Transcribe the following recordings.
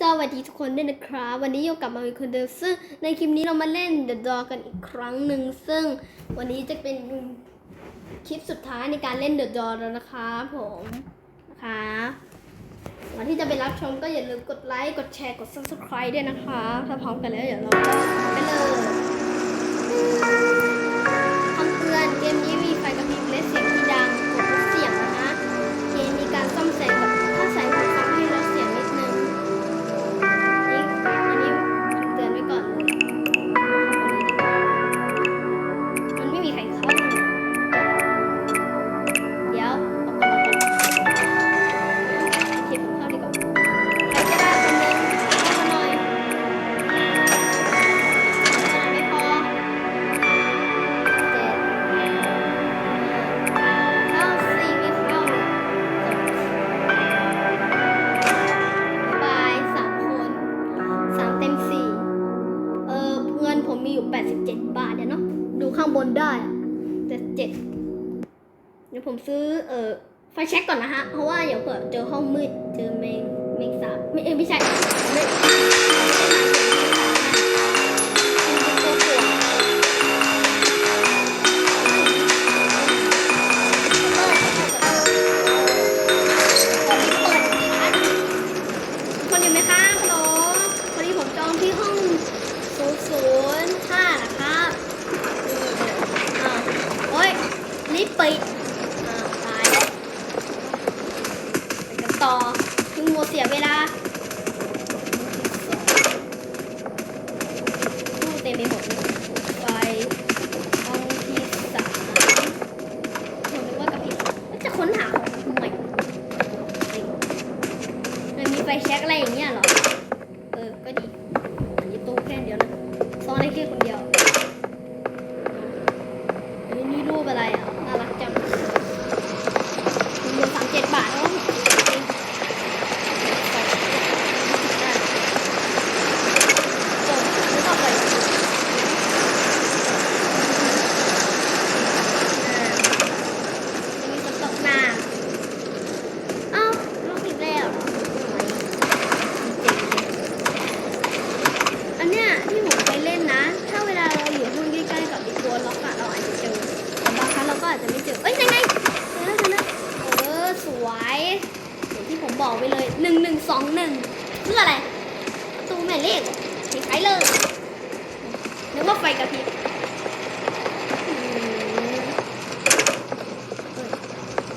สวัสดีทุกคนด้วยนะครับ วันนี้อยู่กับมาวิคนเดิมซึ่งในคลิปนี้เรามาเล่น The Door กันอีกครั้งหนึ่งซึ่งวันนี้จะเป็นคลิปสุดท้ายในการเล่น The Door แล้วนะคะผมนะคะวันที่จะไปรับชมก็อย่าลืมกดไลค์กดแชร์กด subscribe ด้วยนะคะ ถ้าพร้อมกันแล้วเดี๋ยวเราไปเลยคำเตือนเกมนี้มีไฟกระพริบและเสียง สามเต็มสี่เออเงินผมมีอยู่แปดสิบเจ็ดบาทเดี๋ยวนาะดูข้างบนได้เจ็ดเจ็ดเดี๋ยวผมซื้อเออไฟแช็กก่อนนะฮะ เพราะว่าเดี๋ยวเผื่อเจอห้องมืดเจอแมงแมงสาบไม่เออไม่ใช่ 也没毛病 งหนึ่งสองหนึ่งเพื่ออะไรประตูหม่เลขใช้เลยนึกว่าไฟกระพริบ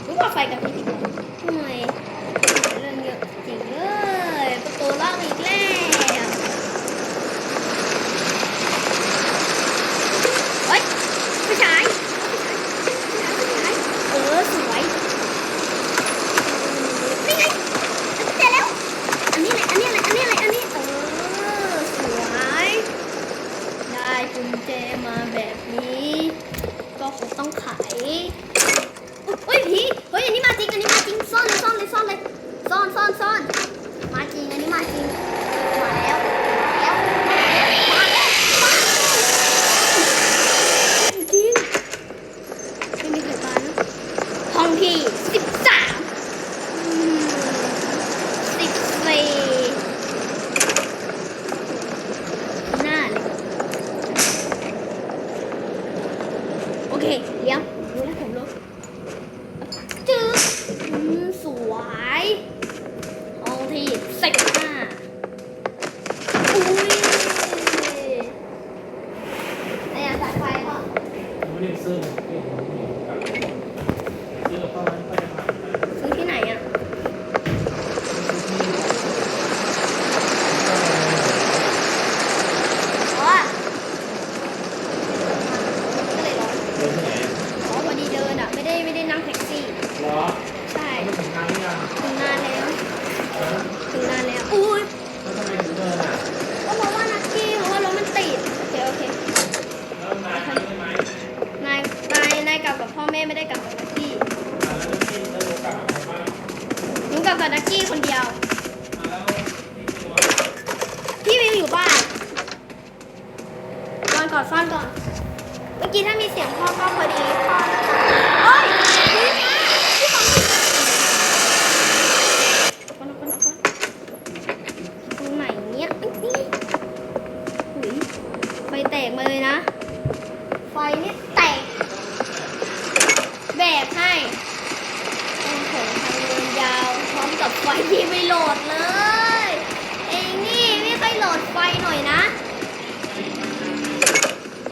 นึกว่าไฟกระพริบ Okay, กับนักกี้คนเดียว พี่วิวอยู่บ้านนอนกอดซ่อนก่อน เมื่อกี้ถ้ามีเสียงพ่อก็พอดีพ่อเอ้ย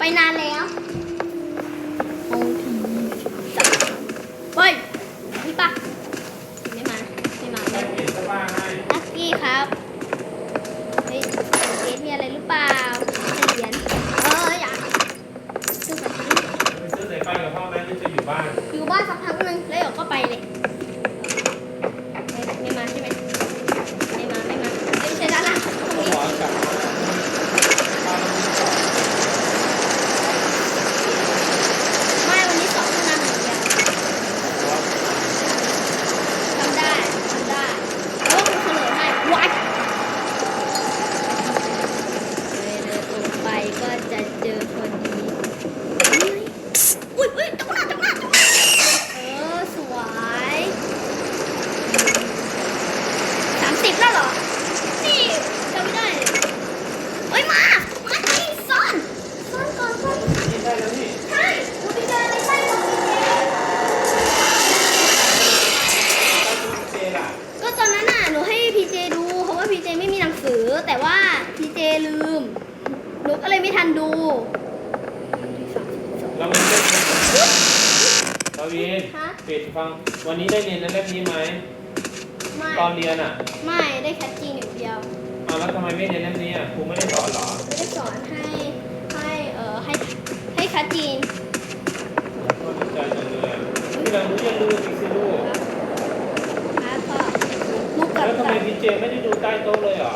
去哪里 มามัดไปซ่ก็ตอนนั้นน่ะหนูให้พีเจดูเพราะว่าพีเจไม่มีหนังสือ แต่ว่าพีเจลืมหนูก็เลยไม่ทันดูเรามีเล่นเราวีนคะปิดฟัง วันนี้ได้เรียนเล่มนี้ไหม ไม่ตอนเรียนอะ ไม่ได้แคทจีนอยู่เดียว เอาแล้วทำไมไม่เน้นเล่มนี้อะครูไม่ได้สอนหรอไม่ได้สอนให้ให้เออให้ให้คัดจีนคนใจจังเลยที่เรารู้ยังรู้สิสิลูกรับครับพ่อมุกกับแล้วทำไมพี่เจไม่ได้ดูใต้โต๊ะเลยเหรอ